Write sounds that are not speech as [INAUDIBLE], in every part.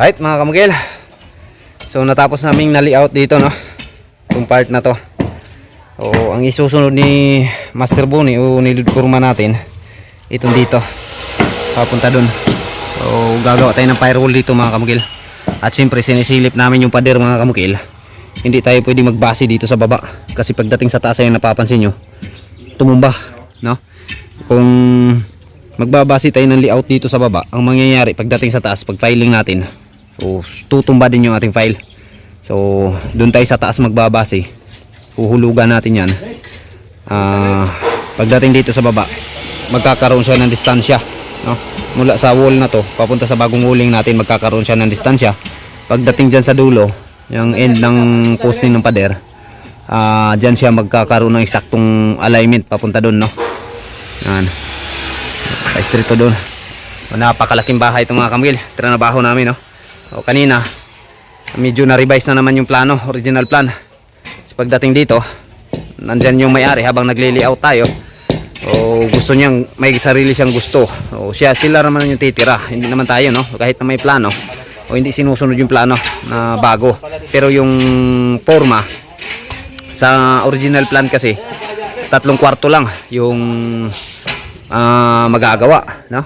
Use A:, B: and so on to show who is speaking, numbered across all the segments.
A: Right mga kamugil. So natapos naming na-layout dito no. Itong part na to. O ang isusunod ni Master Boni o ni Kurma natin itong dito. Papunta dun. So gagawa tayo ng firewall dito mga kamugil. At syempre sinisilip namin yung pader mga kamugil. Hindi tayo pwede magbase dito sa baba kasi pagdating sa taas ayun napapansin nyo tumumba no kung magbabase tayo ng layout dito sa baba ang mangyayari pagdating sa taas pag filing natin so tutumba din yung ating file. So doon tayo sa taas magbabase. Huhulugan natin yan. Ah, pagdating dito sa baba magkakaroon siya ng distansya no? mula sa wall na to papunta sa bagong walling natin magkakaroon siya ng distansya. Pagdating dyan sa dulo yung end ng posting ng pader ah dyan siya magkakaroon ng eksaktong alignment papunta doon no? Yan. Pa-street to doon o, napakalaking bahay itong mga kamil tranabaho namin no o kanina medyo na-revise na naman yung plano original plan. So, pagdating dito nandyan yung may-ari habang nagli-layout tayo. O gusto niyang may sarili siyang gusto. O siya sila naman yung titira. Hindi naman tayo no? Kahit na may plano o hindi sinusunod yung plano na bago. Pero yung forma sa original plan kasi tatlong kwarto lang yung ah, magagawa no?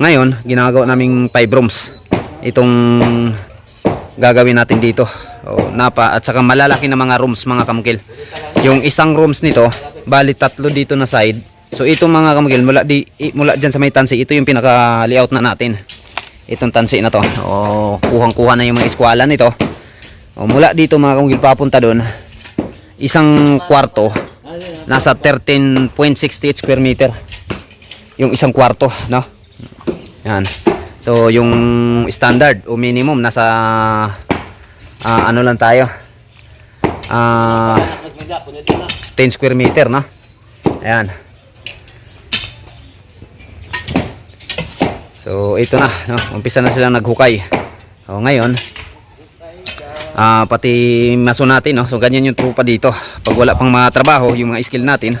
A: Ngayon ginagawa naming 5 rooms itong gagawin natin dito. O, napa at saka malalaki na mga rooms mga kamukil. Yung isang rooms nito bali tatlo dito na side. So itong mga kamukil mula, di, mula dyan sa may tansi ito yung pinaka layout na natin. Itong tansi na to. O kuhang kuha na yung mga eskwala nito. O, mula dito mga kamukil papunta doon isang kwarto nasa 13.68 square meter. Yung isang kwarto no? Yan so yung standard o minimum nasa ah, ano lang tayo ah 10 square meter no ayan so ito na no umpisa na silang naghukay so ngayon Ah, pati maso natin, no? So ganyan yung trupa dito. Pag wala pang mga trabaho, yung mga skill natin,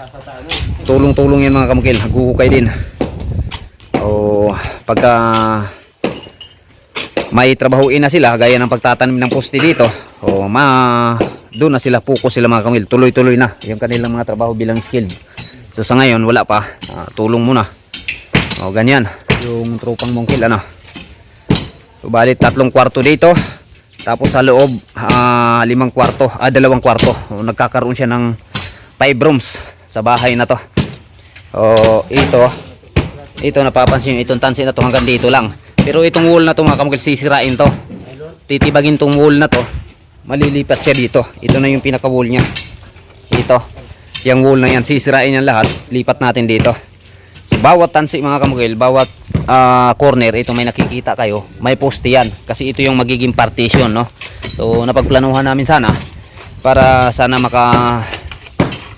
A: tulong-tulong yan mga kamukil. Naghuhukay din. Pagka may trabahuin na sila, gaya ng pagtatanim ng poste dito, o ma doon na sila focus sila mga kamukil. Tuloy-tuloy na yung kanilang mga trabaho bilang skilled. So sa ngayon, wala pa. Ah, tulong muna. O ganyan. Yung trupang mongkil, ano. So bali tatlong kwarto dito. Tapos sa loob, ah, limang kwarto, ah, dalawang kwarto. O, nagkakaroon siya ng five rooms sa bahay na to. O, ito, ito napapansin nyo, itong tansi na to hanggang dito lang. Pero itong wall na to mga kamukil, sisirain to. Titibagin tong wall na to, malilipat siya dito. Ito na yung pinaka wall niya. Ito, yung wall na yan, sisirain yan lahat, lipat natin dito. So, bawat tansi mga kamukil, bawat ah, corner, ito may nakikita kayo, may poste yan. Kasi ito yung magiging partition, no? So, napagplanuhan namin sana para sana maka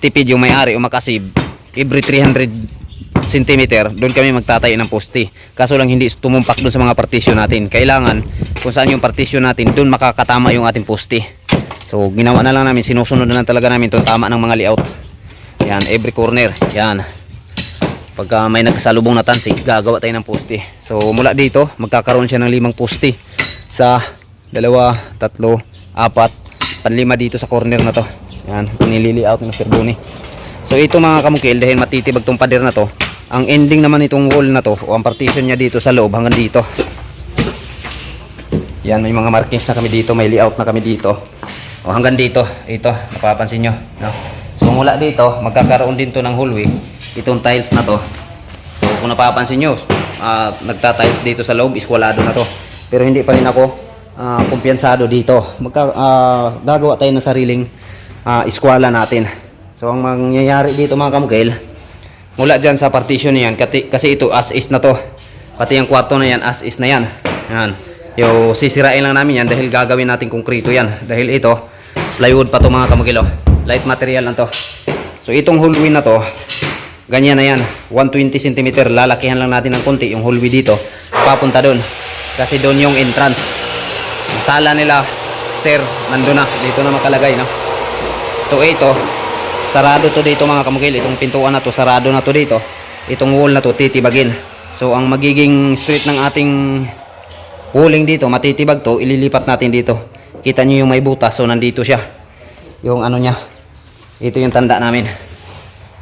A: tipid yung may-ari o makasave every 300 cm doon kami magtatayo ng poste. Kaso lang hindi tumumpak doon sa mga partition natin. Kailangan kung saan yung partition natin, doon makakatama yung ating poste. So, ginawa na lang namin, sinusunod na lang talaga namin 'tong tama ng mga layout. Yan, every corner. Yan pagka may nagkasalubong na tansi gagawa tayo ng poste so mula dito magkakaroon siya ng limang poste sa dalawa, tatlo, apat panlima dito sa corner na to yan, nilili out ng Sir Boni so ito mga kamukil dahil matitibag tong pader na to ang ending naman itong wall na to o ang partition niya dito sa loob hanggang dito. Yan may mga markings na kami dito may layout na kami dito. O hanggang dito. Ito napapansin nyo no? so mula dito magkakaroon din to ng hallway. Itong tiles na to. So kung napapansin nyo ah, nagta-tiles dito sa loob iskwalado na to. Pero hindi pa rin ako ah, kumpiyansado dito. Magka, ah, gagawa tayo ng sariling ah, eskwala natin. So ang mangyayari dito mga kamukil mula dyan sa partition na yan kasi, ito as is na to. Pati yung kwarto na yan as is na yan. Yan. Yung sisirain lang namin yan dahil gagawin natin konkrito yan. Dahil ito plywood pa to mga kamukil oh. light material lang to. So itong hallway na to ganyan na yan. 120 cm lalakihan lang natin ng konti yung hallway dito. Papunta doon kasi doon yung entrance. Sala nila sir nandun na. Dito na makalagay no? So ito sarado to dito mga kamukil itong pintuan na to sarado na to dito itong wall na to titibagin so ang magiging street ng ating walling dito, matitibag to, ililipat natin dito. Kita nyo yung may butas, so nandito siya. Yung ano niya. Ito yung tanda namin.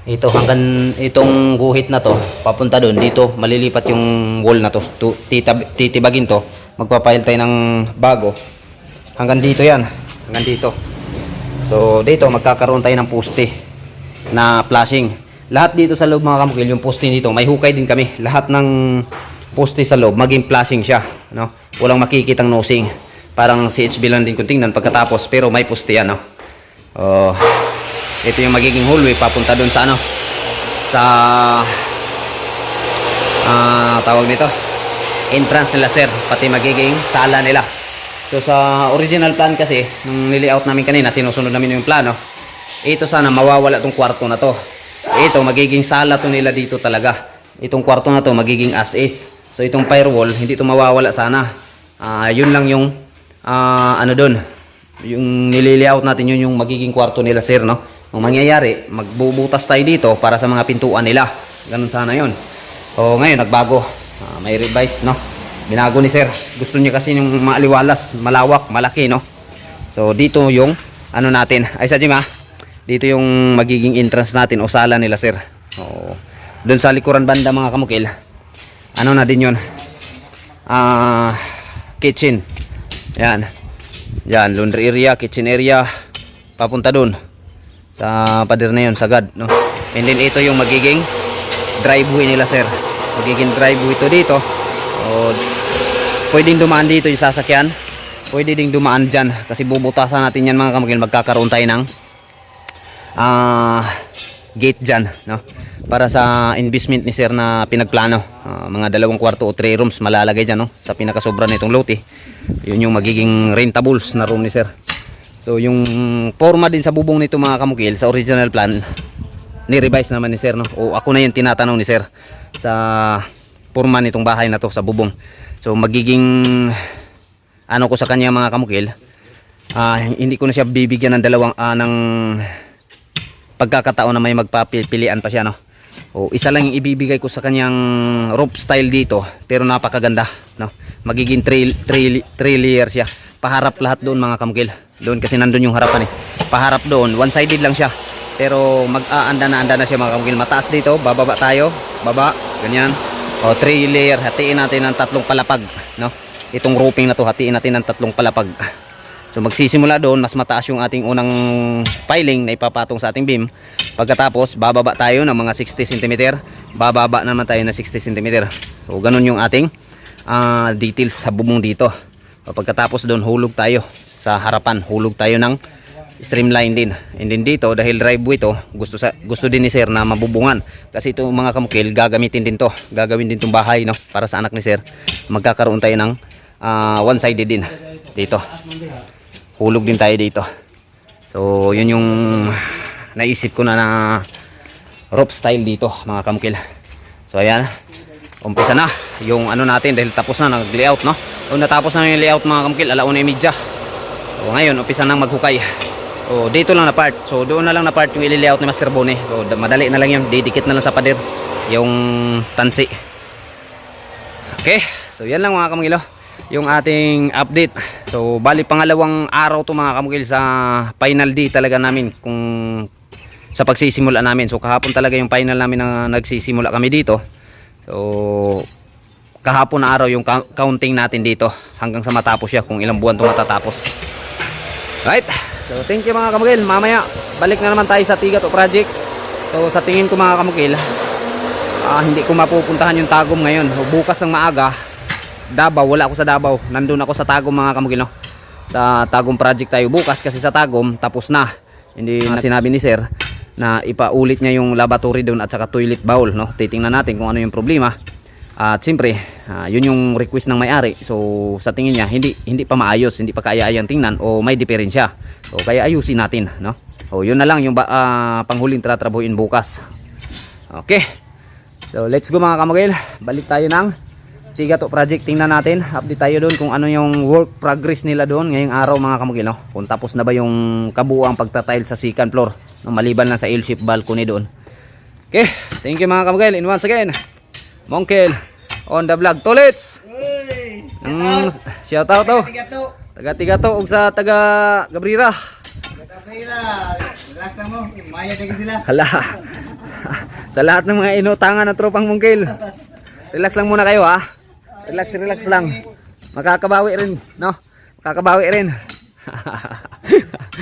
A: Ito hanggang itong guhit na to, papunta doon. Dito, malilipat yung wall na to. Titibagin to. Magpapail tayo ng bago. Hanggang dito yan. Hanggang dito. So, dito, magkakaroon tayo ng poste na flashing. Lahat dito sa loob mga kamukil, yung poste dito, may hukay din kami. Lahat ng poste sa loob, maging flashing siya. No? Walang makikitang nosing. Parang CHB lang din kung tingnan pagkatapos, pero may poste yan. No? Oh, ito yung magiging hallway papunta doon sa ano sa ah tawag nito entrance nila sir pati magiging sala nila so sa original plan kasi nung niliaut namin kanina sinusunod namin yung plano ito sana mawawala tong kwarto na to. Ito magiging sala to nila dito talaga. Itong kwarto na to magiging as is. So itong firewall hindi to mawawala sana. Ah, yun lang yung ah, ano doon yung nililiaut natin yun yung magiging kwarto nila sir no? Ang mangyayari magbubutas tayo dito para sa mga pintuan nila. Ganun sana yun. O ngayon nagbago. Ah, may revise no binago ni sir. Gusto niya kasi yung maaliwalas malawak malaki no? So dito yung ano natin. Ay sa Jim ah. Dito yung magiging entrance natin o sala nila sir. O doon sa likuran banda mga kamukil ano na din yun? Ah kitchen. Yan. Yan laundry area kitchen area. Papunta doon sa pader na yun sagad no? And then ito yung magiging driveway nila sir. Magiging driveway to dito. O pwedeng dumaan dito yung sasakyan. Pwede ding dumaan dyan. Kasi bubutasan natin yan mga kamagil. Magkakaroon tayo ng ah gate dyan no? Para sa investment ni sir na pinagplano. Ah, mga dalawang kwarto o 3 rooms malalagay dyan no? Sa pinakasobra nitong lote. Yun yung magiging rentables na room ni sir. So yung forma din sa bubong nito mga kamukil sa original plan ni-revise naman ni sir no? O ako na yung tinatanong ni sir sa forma nitong bahay na to sa bubong so magiging ano ko sa kanya mga kamukil ah, hindi ko na siya bibigyan ng dalawang ah, ng pagkakataon na may magpapilian pa siya no? O isa lang yung ibibigay ko sa kanyang rope style dito pero napakaganda no? Magiging 3 layer siya. Paharap lahat doon mga kamukil. Doon kasi nandun yung harapan eh. Paharap doon one sided lang siya. Pero mag-aanda na anda na siya mga kamukil. Mataas dito bababa tayo. Baba ganyan o 3 layer hatiin natin ng tatlong palapag no itong roofing na to hatiin natin ng tatlong palapag So magsisimula doon, mas mataas yung ating unang piling na ipapatong sa ating beam. Pagkatapos, bababa tayo ng mga 60 cm. Bababa naman tayo na 60 cm. So ganun yung ating ah, details sa bubong dito. So, pagkatapos doon, hulog tayo sa harapan. Hulog tayo ng streamline din. And then dito, dahil driveway to, gusto, sa, gusto din ni sir na mabubungan. Kasi ito mga kamukil, gagamitin din to. Gagawin din tong bahay no, para sa anak ni sir. Magkakaroon tayo ng ah, one-sided din dito hulog din tayo dito so yun yung naisip ko na na rope style dito mga kamukil so ayan umpisa na yung ano natin dahil tapos na nag layout no so natapos na yung layout mga kamukil alauna yung media so ngayon umpisa nang maghukay so dito lang na part so doon na lang na part yung ili-layout ni Master Bone so da- madali na lang yun didikit na lang sa pader yung tansi okay so yan lang mga kamukil oh yung ating update. So, bali pangalawang araw to mga kamukil sa final day talaga namin kung sa pagsisimula namin. So, kahapon talaga yung final namin na nagsisimula kami dito. So, kahapon na araw yung counting natin dito hanggang sa matapos siya kung ilang buwan to matatapos. Right? So, thank you mga kamukil. Mamaya, balik na naman tayo sa Tigato Project. So, sa tingin ko mga kamukil, ah, hindi ko mapupuntahan yung Tagum ngayon. So, bukas ng maaga, Davao, wala ako sa Davao. Nandun ako sa Tagum mga kamugil, no? Sa Tagum project tayo bukas kasi sa Tagum tapos na. Hindi na sinabi ni sir na ipaulit niya yung laboratory doon at saka toilet bowl, no? Titingnan natin kung ano yung problema. At siyempre, ah, yun yung request ng may-ari. So, sa tingin niya, hindi hindi pa maayos, hindi pa kaya-ayang tingnan o may diferensya. So, kaya ayusin natin, no? O, yun na lang yung ah, panghuling tratrabuhin bukas. Okay. So, let's go mga kamugil. Balik tayo ng Tiga to project tingnan natin update tayo doon kung ano yung work progress nila doon ngayong araw mga kamugil no? kung tapos na ba yung kabuuang pagtatile sa second floor no? maliban lang sa L-shape balcony doon okay thank you mga kamugil and once again Monkel on the vlog Tolits Ang shout out to. Taga Tigato ug sa taga Gabrira.
B: Relax na mo. Maya na sila.
A: Hala. [LAUGHS] sa lahat ng mga inutangan ng tropang mungkil. Relax lang muna kayo ha. Relax, relax lang. Makakabawi rin, no? Makakabawi rin. [LAUGHS]